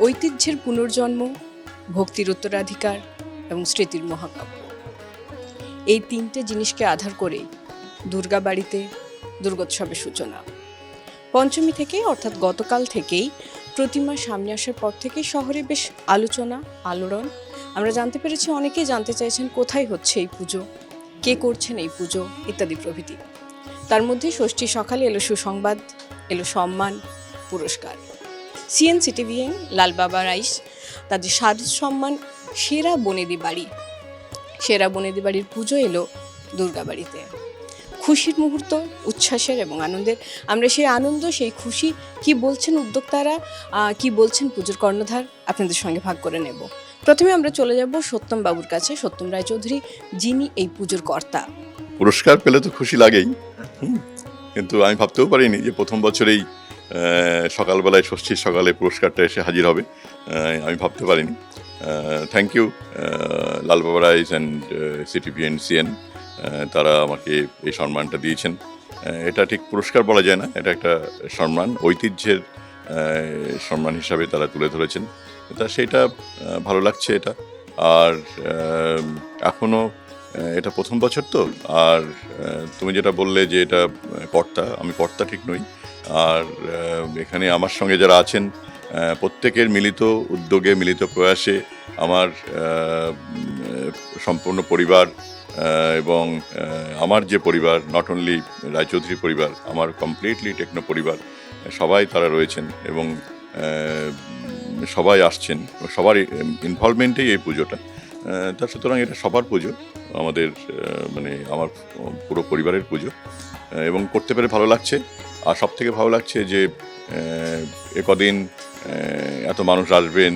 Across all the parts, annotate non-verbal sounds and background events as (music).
ঐতিহ্যের পুনর্জন্ম, ভক্তির উত্তরাধিকার এবং স্মৃতির মহাকাব্য। এই তিনটে জিনিসকে আধার করে দুর্গা বাড়িতে দুর্গোৎসবের সূচনা। পঞ্চমী থেকে অর্থাৎ গতকাল থেকেই প্রতিমা সামনে আসার পর থেকে শহরে বেশ আলোচনা, আলোড়ন। আমরা জানতে পেরেছি অনেকেই জানতে চাইছেন কোথায় হচ্ছে এই পুজো, কে করছেন এই পুজো ইত্যাদি প্রভৃতি। তার মধ্যে ষষ্ঠী সকালে এলো সুসংবাদ, এলো সম্মান, পুরস্কার। সিএন সিটিভিএন লালবাবা রাইস, তাদের সাজ সম্মান, সেরা বনেদি বাড়ি। সেরা বনেদি বাড়ির পুজো এলো দুর্গাবাড়িতে খুশির মুহূর্ত, উচ্ছ্বাসের এবং আনন্দের। আমরা সেই আনন্দ, সেই খুশি, কি বলছেন উদ্যোক্তারা কি বলছেন পুজোর কর্ণধার, আপনাদের সঙ্গে ভাগ করে নেব। প্রথমে আমরা চলে যাব সত্যম বাবুর কাছে। সত্যম রায়চৌধুরী, যিনি এই পুজোর কর্তা। পুরস্কার পেলে তো খুশি লাগেই। কিন্তু আমি ভাবতেও পারিনি যে প্রথম বছরেই সকালবেলায় ষষ্ঠীর সকালে পুরস্কারটা এসে হাজির হবে। আমি ভাবতে পারিনি। Thank you Lalbaba rice and সিটিপিএন সিএন তারা আমাকে এই সম্মানটা দিয়েছেন। এটা ঠিক পুরস্কার বলা যায় না, এটা একটা সম্মান, ঐতিহ্যের সম্মান হিসাবে তারা তুলে ধরেছেন। তা সেটা ভালো লাগছে এটা। আর এখনও এটা প্রথম বছর তো। আর তুমি যেটা বললে যে এটা কর্তা আমি কর্তা ঠিক নই। আর এখানে আমার সঙ্গে যারা আছেন প্রত্যেকের মিলিত উদ্যোগে, মিলিত প্রয়াসে আমার সম্পূর্ণ পরিবার এবং আমার যে পরিবার নট অনলি রায়চৌধুরী পরিবার, আমার কমপ্লিটলি টেকনো পরিবার, সবাই তারা রয়েছেন এবং সবাই আসছেন সবার ইনভলভমেন্টেই এই পুজোটা। তা সুতরাং এটা সবার পুজো, আমাদের মানে আমার পুরো পরিবারের পুজো এবং করতে পেরে ভালো লাগছে। আর সব থেকে ভালো লাগছে যে, এ কদিন এত মানুষ আসবেন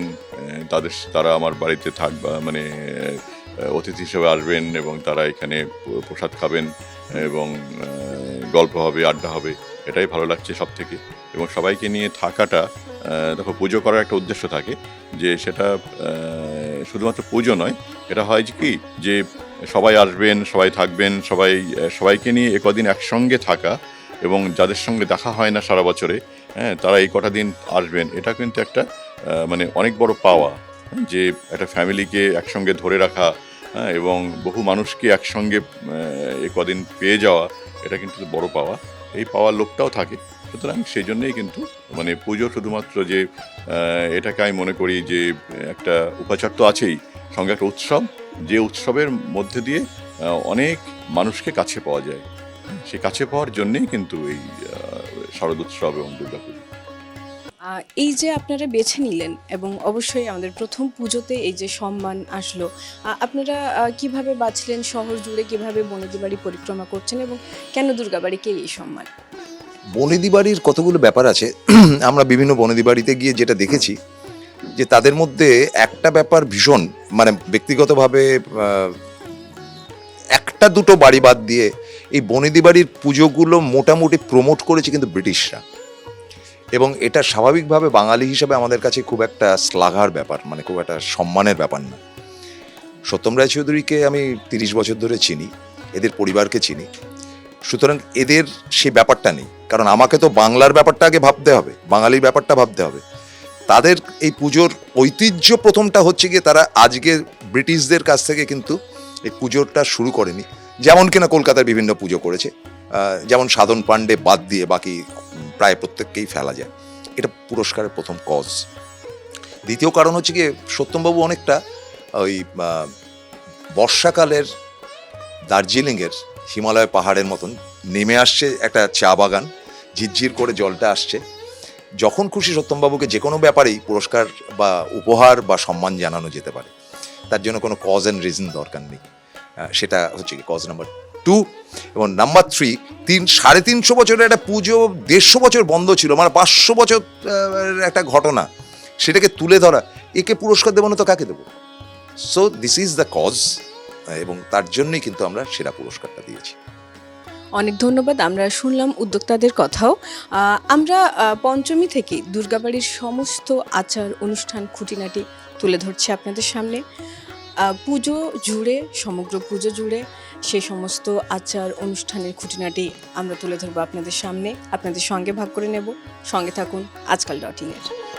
তাদের, তারা আমার বাড়িতে থাকবা মানে অতিথি হিসেবে আসবেন এবং তারা এখানে প্রসাদ খাবেন এবং গল্প হবে, আড্ডা হবে, এটাই ভালো লাগছে সব থেকে এবং সবাইকে নিয়ে থাকাটা দেখো পুজো করার একটা উদ্দেশ্য থাকে যে, সেটা শুধুমাত্র পুজো নয়, এটা হয় যে কি, যে সবাই আসবেন, সবাই থাকবেন, সবাই সবাইকে নিয়ে একদিন একসঙ্গে থাকা এবং যাদের সঙ্গে দেখা হয় না সারা বছরে হ্যাঁ তারা এই কটা দিন আসবেন। এটা কিন্তু একটা মানে অনেক বড় পাওয়া হ্যাঁ, যে একটা ফ্যামিলিকে একসঙ্গে ধরে রাখা হ্যাঁ এবং বহু মানুষকে একসঙ্গে এই কদিন পেয়ে যাওয়া এটা কিন্তু বড় পাওয়া। এই পাওয়ার লোকটাও থাকে সুতরাং সেই জন্যেই কিন্তু মানে পুজো শুধুমাত্র যে এটাকে আমি মনে করি যে একটা উপাচার তো আছেই সঙ্গে একটা উৎসব যে উৎসবের মধ্যে দিয়ে অনেক মানুষকে কাছে পাওয়া যায়। সেই কাছে পাওয়ার জন্যেই কিন্তু এই উৎসব এবং দুর্গাপুজো আহ, এই যে আপনারা বেছে নিলেন এবং অবশ্যই আমাদের প্রথম পুজোতে এই যে সম্মান আসলো আপনারা আহ, কীভাবে বাঁচলেন শহর জুড়ে কীভাবে বনেদি বাড়ি পরিক্রমা করছেন এবং কেন দুর্গাবাড়িকে এই সম্মান? বনেদি বাড়ির কতগুলো ব্যাপার আছে (clears throat) আমরা বিভিন্ন বনেদি বাড়িতে গিয়ে যেটা দেখেছি যে তাদের মধ্যে একটা ব্যাপার ভীষণ মানে ব্যক্তিগতভাবে আহ, একটা দুটো বাড়ি বাদ দিয়ে এই বনেদি বাড়ির পুজোগুলো মোটামুটি প্রমোট করেছে কিন্তু ব্রিটিশরা। এবং এটা স্বাভাবিকভাবে বাঙালি হিসাবে আমাদের কাছে খুব একটা শ্লাঘার ব্যাপার মানে খুব একটা সম্মানের ব্যাপার না। সত্যম রায়চৌধুরীকে আমি তিরিশ বছর ধরে চিনি, এদের পরিবারকে চিনি। সুতরাং এদের সেই ব্যাপারটা নেই। কারণ আমাকে তো বাংলার ব্যাপারটা আগে ভাবতে হবে, বাঙালির ব্যাপারটা ভাবতে হবে। তাদের এই পুজোর ঐতিহ্য প্রথমটা হচ্ছে গিয়ে তারা আজকে ব্রিটিশদের কাছ থেকে কিন্তু এই পুজোটা শুরু করেনি। যেমন কিনা কলকাতার বিভিন্ন পুজো করেছে যেমন সাধন পাণ্ডে বাদ দিয়ে বাকি প্রায় প্রত্যেককেই ফেলা যায়। এটা পুরস্কারের প্রথম কজ দ্বিতীয় কারণ হচ্ছে গিয়ে সত্যমবাবু অনেকটা ওই বর্ষাকালের দার্জিলিংয়ের হিমালয় পাহাড়ের মতন নেমে আসছে একটা চা বাগান, ঝিরঝির করে জলটা আসছে। যখন খুশি সত্যমবাবুকে যে কোনো ব্যাপারেই পুরস্কার বা উপহার বা সম্মান জানানো যেতে পারে। তার জন্য কোনো কজ অ্যান্ড রিজন দরকার নেই। সেটা হচ্ছে কি কজ নাম্বার টু এবং নাম্বার থ্রি তিন, সাড়ে তিনশো বছরের একটা পুজো দেড়শো বছর বন্ধ ছিল মানে পাঁচশো বছর একটা ঘটনা, সেটাকে তুলে ধরা, একে পুরস্কার দেবো না তো কাকে দেবো? So this is the cause এবং তার জন্যই কিন্তু আমরা সেরা পুরস্কারটা দিয়েছি। অনেক ধন্যবাদ, আমরা শুনলাম উদ্যোক্তাদের কথাও। আমরা পঞ্চমী থেকে দুর্গাবাড়ির সমস্ত আচার, অনুষ্ঠান, খুঁটিনাটি তুলে ধরছি আপনাদের সামনে। পুজো জুড়ে, সমগ্র পুজো জুড়ে সেই সমস্ত আচার অনুষ্ঠানের খুঁটিনাটি আমরা তুলে ধরবো আপনাদের সামনে। আপনাদের সঙ্গে ভাগ করে নেব। সঙ্গে থাকুন আজকাল ডট ইনের